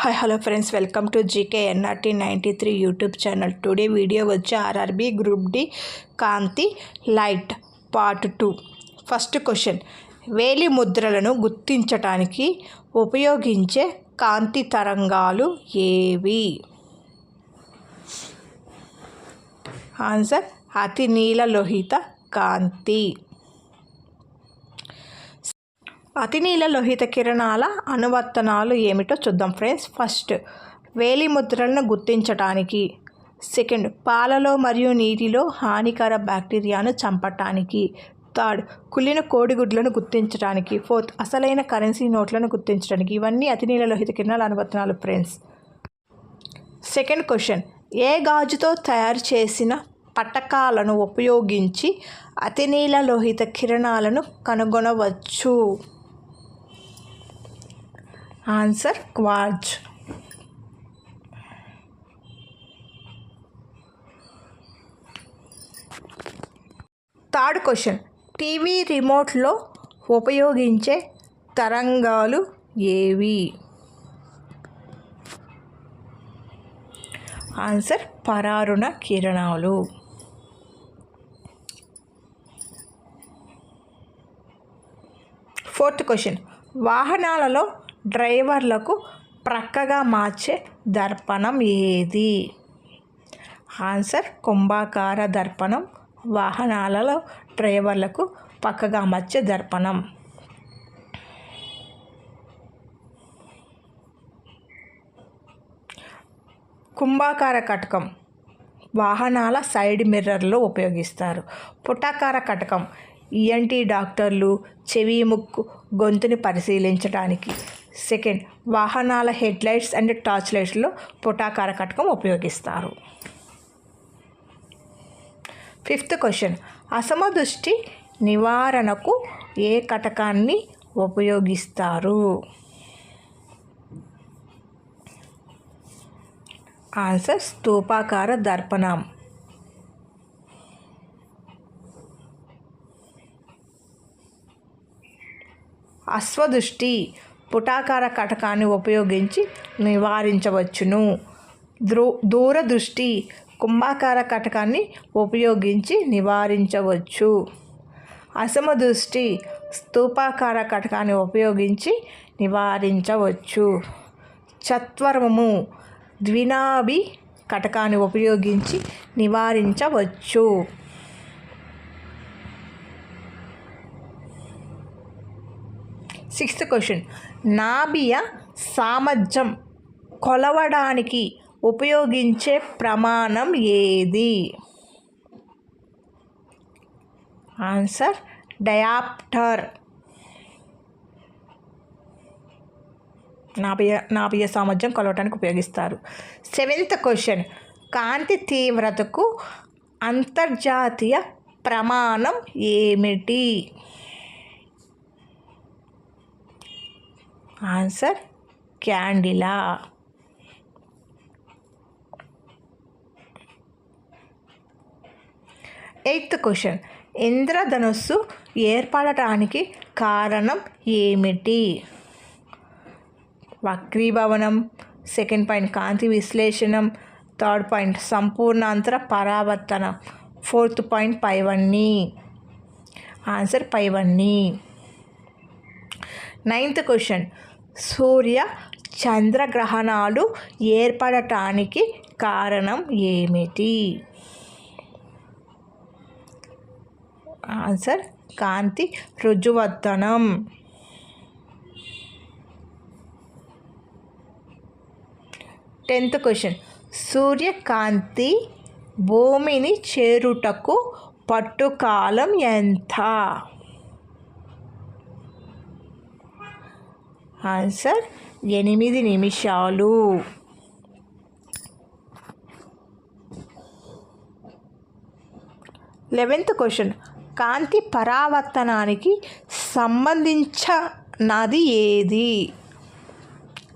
Hi hello friends welcome to GK NRT ninety three YouTube channel today video వచ్చి RRB group D కాంతి light part two first question వేలి ముద్రలను గుర్తించటానికి ఉపయోగించే కాంతి తరంగాలు ఏవి? ఆన్సర్ అతి నీల లోహిత కాంతి. అతినీల లోహిత కిరణాల అనువర్తనాలు ఏమిటో చూద్దాం ఫ్రెండ్స్. ఫస్ట్ వేలి ముద్రలను గుర్తించటానికి. సెకండ్ పాలలో మరియు నీటిలో హానికర బ్యాక్టీరియాను చంపటానికి. థర్డ్ కుళ్ళిన కోడిగుడ్లను గుర్తించడానికి ఫోర్త్ అసలైన కరెన్సీ నోట్లను గుర్తించడానికి ఇవన్నీ అతినీల లోహిత కిరణాల అనువర్తనాలు ఫ్రెండ్స్. సెకండ్ క్వశ్చన్ ఏ గాజుతో తయారు చేసిన పటకాలను ఉపయోగించి అతినీల లోహిత కిరణాలను కనుగొనవచ్చు? Answer quartz. Third question. TV రిమోట్లో ఉపయోగించే తరంగాలు ఏవి? ఆన్సర్ పరారుణ కిరణాలు. Fourth question. వాహనాలలో డ్రైవర్లకు ప్రక్కగా మార్చే దర్పణం ఏది? ఆన్సర్ కుంభాకార దర్పణం. వాహనాలలో డ్రైవర్లకు పక్కగా మార్చే దర్పణం. కుంభాకార కటకం. వాహనాల సైడ్ మిర్రర్లో ఉపయోగిస్తారు. పుటాకార కటకం. ఈఎన్టీ డాక్టర్లు చెవి ముక్కు గొంతుని పరిశీలించడానికి సెకండ్ వాహనాల హెడ్ లైట్స్ అండ్ టార్చ్ లైట్స్లో పుటాకార కటకం ఉపయోగిస్తారు. ఫిఫ్త్ క్వశ్చన్ అసమదృష్టి నివారణకు ఏ కటకాన్ని ఉపయోగిస్తారు? ఆన్సర్ స్తూపాకార దర్పణం. అశ్వదృష్టి పుటాకార కటకాన్ని ఉపయోగించి నివారించవచ్చును. ద్రో దూరదృష్టి కుంభాకార కటకాన్ని ఉపయోగించి నివారించవచ్చు. అసమదృష్టి స్తూపాకార కటకాన్ని ఉపయోగించి నివారించవచ్చు. చత్వరము ద్వినాభి కటకాన్ని ఉపయోగించి నివారించవచ్చు. Sixth question. నాభియ సామర్థ్యం కొలవడానికి ఉపయోగించే ప్రమాణం ఏది? Answer dioptre. నాభియ నాభియ సామర్థ్యం కొలవటానికి ఉపయోగిస్తారు. Seventh question. కాంతి తీవ్రతకు అంతర్జాతీయ ప్రమాణం ఏమిటి? Answer candela. Eighth question. ఇంద్రధనుస్సు ఏర్పడటానికి కారణం ఏమిటి? వక్రీభవనం సెకండ్ పాయింట్ కాంతి విశ్లేషణం థర్డ్ పాయింట్ సంపూర్ణాంతర పరావర్తనం ఫోర్త్ పాయింట్ పైవన్నీ. ఆన్సర్ పైవన్నీ. నైన్త్ క్వశ్చన్ సూర్య చంద్రగ్రహణాలు ఏర్పడటానికి కారణం ఏమిటి? ఆన్సర్ కాంతి రుజువర్తనం టెన్త్ క్వశ్చన్ సూర్యకాంతి భూమిని చేరుటకు పట్టుకాలం ఎంత? ఆన్సర్ ఎనిమిది నిమిషాలు. Eleventh question. కాంతి పరావర్తనానికి సంబంధించినది ఏది?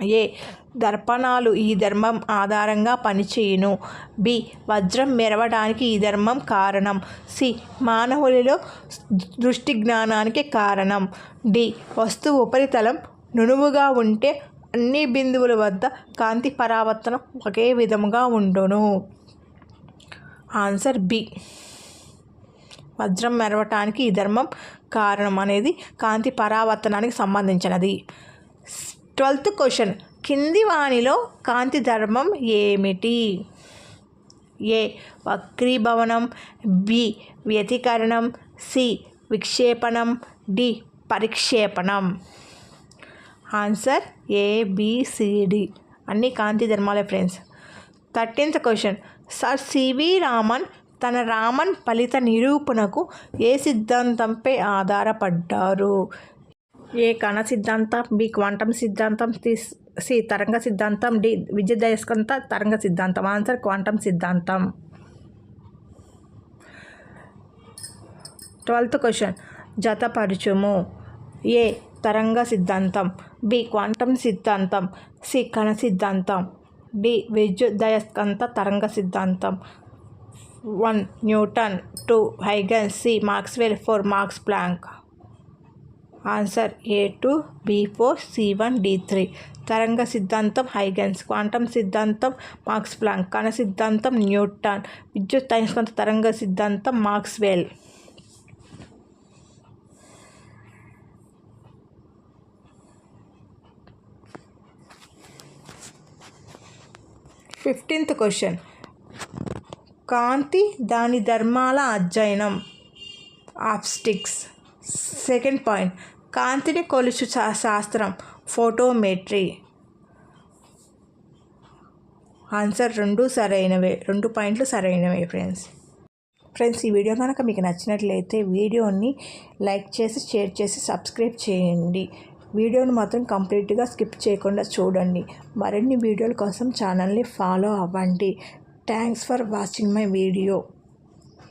ఏ. దర్పణాలు ఈ ధర్మం ఆధారంగా పనిచేయును. బి. వజ్రం మెరవడానికి ఈ ధర్మం కారణం. సి. మానవులలో దృష్టి జ్ఞానానికి కారణం. డి. వస్తువు ఉపరితలం నునువుగా ఉంటే అన్ని బిందువుల వద్ద కాంతి పరావర్తనం ఒకే విధముగా ఉండును. Answer B. వజ్రం మెరవటానికి ఈ ధర్మం కారణం అనేది కాంతి పరావర్తనానికి సంబంధించినది. Twelfth question. కింది వాణిలో కాంతి ధర్మం ఏమిటి? ఏ. వక్రీభవనం. బి. వ్యతికరణం. సి. విక్షేపణం. D. పరిక్షేపణం. Answer A B C D అన్ని కాంతి ధర్మాలే friends. Thirteenth question. Sir C V Raman తన రామన్ ఫలిత నిరూపణకు ఏ సిద్ధాంతంపై ఆధారపడ్డారు? ఏ కణ సిద్ధాంతం బి క్వాంటం సిద్ధాంతం సి సి తరంగ సిద్ధాంతం డి విద్యుదయస్కంత తరంగ సిద్ధాంతం. ఆన్సర్ క్వాంటం సిద్ధాంతం. Twelfth question. జతపరచుము ఏ తరంగ సిద్ధాంతం. బి క్వాంటం సిద్ధాంతం. సి కణ సిద్ధాంతం. డి విద్యుదయస్కంత తరంగ సిద్ధాంతం. One Newton two Huygen C Maxwell four Max Planck. Answer A two B four C one D three. తరంగ సిద్ధాంతం హైగన్స్. క్వాంటం సిద్ధాంతం మార్క్స్ ప్లాంక్. కణ సిద్ధాంతం న్యూటన్. విద్యుత్ అయస్కాంత తరంగ సిద్ధాంతం మార్క్స్వెల్. Fifteenth question. కాంతి దాని ధర్మాల అధ్యయనం. ఆప్స్టిక్స్. Second point. కాంతిని కొలుచు శాస్త్రం. ఫోటోమెట్రీ. ఆన్సర్ రెండు సరైనవే. రెండు పాయింట్లు సరైనవే ఫ్రెండ్స్. ఫ్రెండ్స్ ఈ వీడియో కనుక మీకు నచ్చినట్లయితే వీడియోని లైక్ చేసి షేర్ చేసి సబ్స్క్రైబ్ చేయండి. వీడియోను మాత్రం కంప్లీట్గా స్కిప్ చేయకుండా చూడండి. మరిన్ని వీడియోల కోసం ఛానల్ని ఫాలో అవ్వండి. Thanks for watching my video.